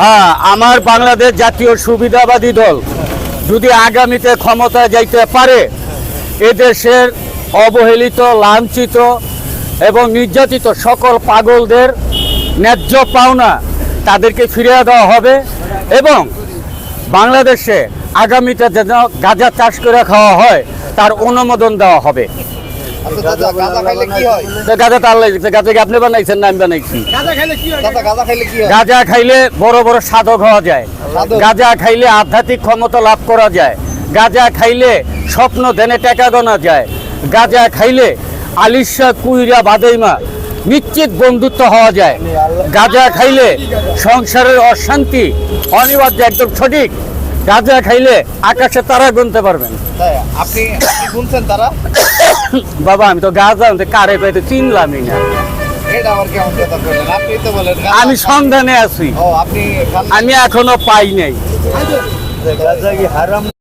হ্যাঁ আমার বাংলাদেশ জাতীয় সুবিধাবাদী দল যদি আগামীতে ক্ষমতায় যাইতে পারে, এদেশের অবহেলিত, লাঞ্ছিত এবং নির্যাতিত সকল পাগলদের ন্যায্য পাওনা তাদেরকে ফিরিয়ে দেওয়া হবে এবং বাংলাদেশে আগামীতে যেন গাঁজা চাষ করে খাওয়া হয়, তার অনুমোদন দেওয়া হবে। গাঁজা খাইলে কি হয়? তো গাঁজা তার লাগছে গাঁজা কি আপনি বানাইছেন না আমি বানাইছি? গাঁজা খাইলে কি হয়? গাঁজা খাইলে বড় বড় সাধক হওয়া যায়? গাঁজা খাইলে আধ্যাত্মিক ক্ষমতা লাভ করা যায়। গাঁজা খাইলে স্বপ্ন ধ্যানে টাকা গোনা যায়। গাঁজা খাইলে আলিশা কুইরা বাদাইমা নিশ্চিত বন্ধুত্ব হওয়া যায়। গাঁজা খাইলে সংসারের অশান্তি অনিবার্য একদম সঠিক। গাঁজা খাইলে আকাশে তারা গুনতে পারবেন। তাই, আপনি গুনছেন তারা? বাবা আমি তো গাঁজা কারে পাইতে চিনলামই না। আমি সন্ধানে আছি। ও আপনি আমি এখনও পাই নাই। হারাম?